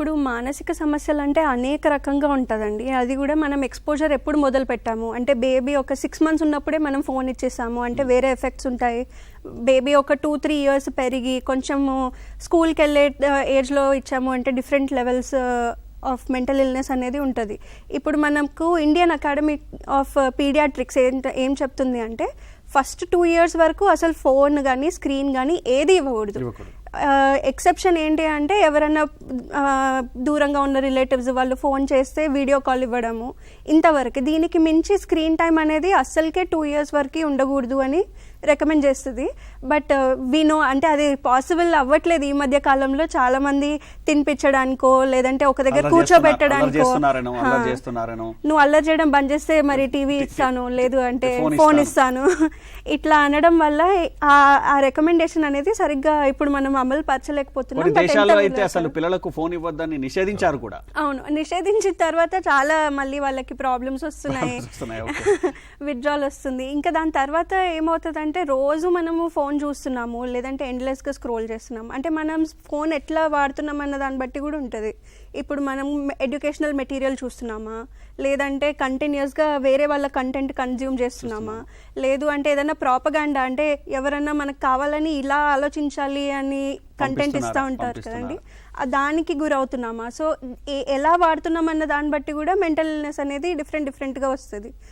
ఇప్పుడు మానసిక సమస్యలు అంటే అనేక రకంగా ఉంటుందండి. అది కూడా మనం ఎక్స్పోజర్ ఎప్పుడు మొదలు పెట్టాము? అంటే బేబీ ఒక సిక్స్ మంత్స్ ఉన్నప్పుడే మనం ఫోన్ ఇచ్చేసాము. అంటే వేరే ఎఫెక్ట్స్ ఉంటాయి. బేబీ ఒక టూ త్రీ ఇయర్స్ పెరిగి కొంచెము స్కూల్కి వెళ్ళే ఏజ్లో ఇచ్చాము అంటే different levels of mental illness అనేది ఉంటుంది. ఇప్పుడు మనకు ఇండియన్ అకాడమీ ఆఫ్ పీడియాట్రిక్స్ ఏం ఏం చెప్తుంది అంటే ఫస్ట్ టూ ఇయర్స్ వరకు అసలు ఫోన్ కానీ స్క్రీన్ కానీ ఏది ఇవ్వకూడదు. ఇవ్వకూడదు. ఎక్సెప్షన్ ఏంటి అంటే ఎవరైనా దూరంగా ఉన్న రిలేటివ్స్ వాళ్ళు ఫోన్ చేస్తే వీడియో కాల్ ఇవ్వడము. ఇంతవరకు దీనికి మించి స్క్రీన్ టైం అనేది అస్సలకే టూ ఇయర్స్ వరకు ఉండకూడదు అని రికమెండ్ చేస్తుంది. బట్ వినో అంటే అది పాసిబుల్ అవ్వట్లేదు ఈ మధ్య కాలంలో చాలా మంది తినిపించడానికో లేదంటే ఒక దగ్గర కూర్చోబెట్టడానికో. నువ్వు అల్లరి చేయడం బంద్ చేస్తే మరి టీవీ ఇస్తాను లేదు అంటే ఫోన్ ఇస్తాను. ఇట్లా అనడం వల్ల ఆ- రికమెండేషన్ అనేది సరిగ్గా ఇప్పుడు మనం అమలు పరచలేకపోతున్నాం. దేశాల్లో అయితే అసలు పిల్లలకు ఫోన్ ఇవ్వద్దని నిషేధించారు కూడా. అవును. నిషేధించిన తర్వాత చాలా మళ్ళీ వాళ్ళకి ప్రాబ్లమ్స్ వస్తున్నాయి. విత్డ్రాల్ వస్తుంది. ఇంకా దాని తర్వాత ఏమవుతుందంటే రోజు మనము ఫోన్ చూస్తున్నాము లేదంటే ఎండ్లెస్గా స్క్రోల్ చేస్తున్నాము. అంటే మనం ఫోన్ ఎట్లా వాడుతున్నాం అన్న దాన్ని బట్టి కూడా ఉంటుంది. ఇప్పుడు మనం ఎడ్యుకేషనల్ మెటీరియల్ చూస్తున్నామా? లేదంటే కంటిన్యూస్గా వేరే వాళ్ళ కంటెంట్ కన్జ్యూమ్ చేస్తున్నామా? లేదు అంటే ఏదైనా ప్రాపగాండా అంటే ఎవరన్నా మనకు కావాలని ఇలా ఆలోచించాలి అని కంటెంట్ ఇస్తూ? ఉంటారు కదండి. దానికి గురవుతున్నామా? సో ఎలా వాడుతున్నాం అన్న దాన్ని బట్టి కూడా మెంటల్ ఇల్నెస్ అనేది డిఫరెంట్ డిఫరెంట్గా వస్తుంది.